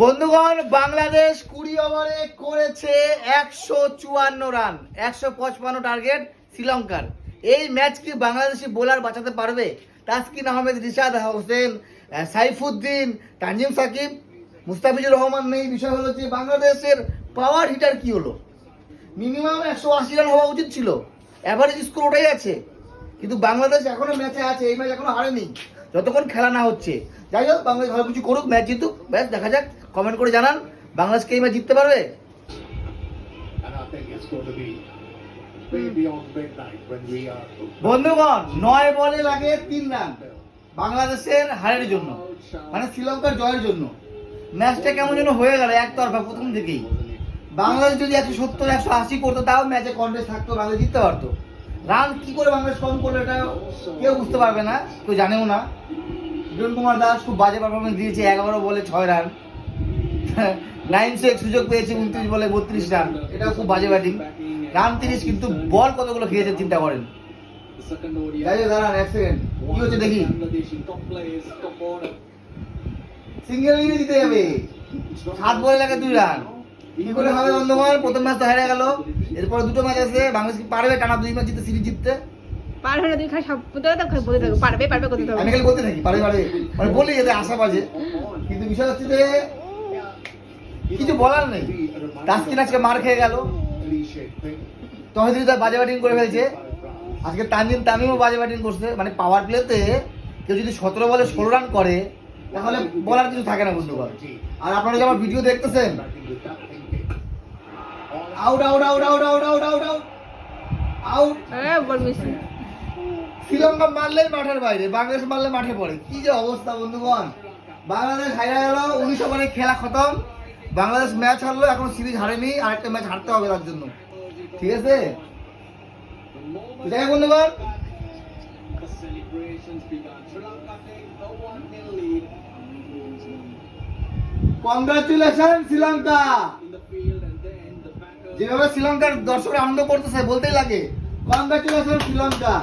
বন্ধুগণ, বাংলাদেশ কুড়ি ওভারে করেছে একশো চুয়ান্ন রান, একশো পঁচপান্ন টার্গেট শ্রীলঙ্কার। এই ম্যাচ কি বাংলাদেশি বোলার বাঁচাতে পারবে? তাসকিন আহমেদ, রিশাদ হোসেন সাইফুদ্দিন, তানজিম সাকিব, মুস্তাফিজুর রহমান নেই। বিষয় হলো যে বাংলাদেশের পাওয়ার হিটার কি হলো? মিনিমাম একশো আশি রান হওয়া উচিত ছিল। অ্যাভারেজ স্কোর ওটাই আছে। কিন্তু বাংলাদেশ এখনও ম্যাচে আছে, এই ম্যাচ এখনও হারেনি। যতক্ষণ খেলা না হচ্ছে। যাই হোক, বাংলাদেশ ভালো কিছু করুক, ম্যাচ জিতুক। ব্যাস, দেখা যাক। কমেন্ট করে জানান বাংলাদেশকে এই ম্যাচ জিততে পারবে. বন্ধুগণ, নয় বলে লাগে তিন রান। বাংলাদেশের হারের জন্য মানে শ্রীলঙ্কার জয়ের জন্য। ম্যাচটা কেমন যেন হয়ে গেল একতরফা, প্রথম থেকেই। বাংলাদেশ যদি একশো সত্তর, একশো আশি করতো, তাও ম্যাচে কন্টেস্ট থাকতো, বাংলাদেশ জিততে পারতো। রান কি করে বাংলাদেশ কম করল এটা কেউ বুঝতে পারবে না, কেউ জানেও না। বিরণ কুমার দাস খুব বাজে পারফরমেন্স দিয়েছে, এগারো বলে ছয় রান। নাইন শেখ সুযোগ পেয়েছে, উনত্রিশ বলে বত্রিশ রান। এটাও খুব বাজে ব্যাটিং রান তিরিশ, কিন্তু বল কতগুলো খেয়েছে চিন্তা করেন। এক দেখি। সিঙ্গেল দিতে যাবে। সাত বলে লাগে দুই রান। কি করে হবে বন্ধুগণ প্রথম ম্যাচ তো হেরে গেল। এরপরে দুটো ম্যাচ আছে বাংলাদেশ কি পারবে? টানা দুই ম্যাচ জিতে সিরিজ জিততে? পারবে না তুই খালি সব বলতে থাকো বলতে থাকো পারবে পারবে করতে থাকো আমি খালি বলতে থাকি পারবে পারবে। মানে বলি যাতে আশা বাজে কিন্তু বিষয় হচ্ছে যে কিছু বলার নেই। তাসকিন আজকে মার খেয়ে গেল। তহিদুল তার বাজে ব্যাটিং করে ফেলছে। আজকে তানজিম তামিমও বাজে ব্যাটিং করছে। মানে পাওয়ার প্লেতে কেউ যদি সতেরো বলে ষোলো রান করে তাহলে বলার কিছু থাকে না বন্ধুগণ। আর আপনারা যে আমার ভিডিও দেখতেছেন out out out out out out out out out Sri Lanka মারলেই মাঠের বাইরে বাংলাদেশ মারলে মাঠে পড়ে। কি যে অবস্থা বন্ধুগণ। বাংলাদেশ হারা গেল উনিশ ওভারে খেলা খতম। বাংলাদেশ ম্যাচ হারলো এখন সিরিজ হারেনি আরেকটা ম্যাচ হারতে হবে তার জন্য। ঠিক আছে? যাই হোক বন্ধুগণ। কংগ্রাচুলেশন শ্রীলঙ্কা! যেভাবে শ্রীলঙ্কার দর্শকরা আনন্দ করতেছে, বলতেই লাগে। কংগ্রাচুলেশন শ্রীলঙ্কা।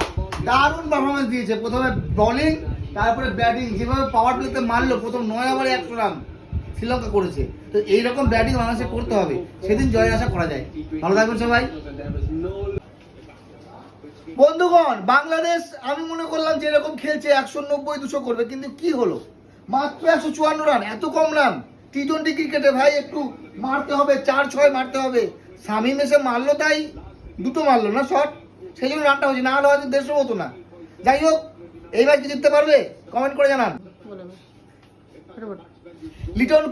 দারুণ পারফরমেন্স দিয়েছে। প্রথমে বলিং তারপরে ব্যাটিং যেভাবে পাওয়ার প্লেতে মারলো, প্রথম নয় ওভারে একশো রান শ্রীলঙ্কা করেছে। তো এইরকম ব্যাটিং বাংলাদেশে করতে হবে। সেদিন জয়ের আশা করা যায়। ভালো থাকবেন সবাই। বন্ধুগণ, বাংলাদেশ, আমি মনে করলাম যে এরকম খেলছে একশো নব্বই, দুশো করবে, কিন্তু কি হলো? মাত্র একশো চুয়ান্ন রান, এত কম রান। টি টোয়েন্টি ক্রিকেটে ভাই একটু মারতে হবে, চার ছয় মারতে হবে। শামিম এসে মারলো তাই দুটো মারলো না শট সেই জন্য রানটা হয়েছে না হলে হয়তো দেড়শো হতো না। যাই হোক এইবার কি জিততে পারবে? কমেন্ট করে জানান। লিটন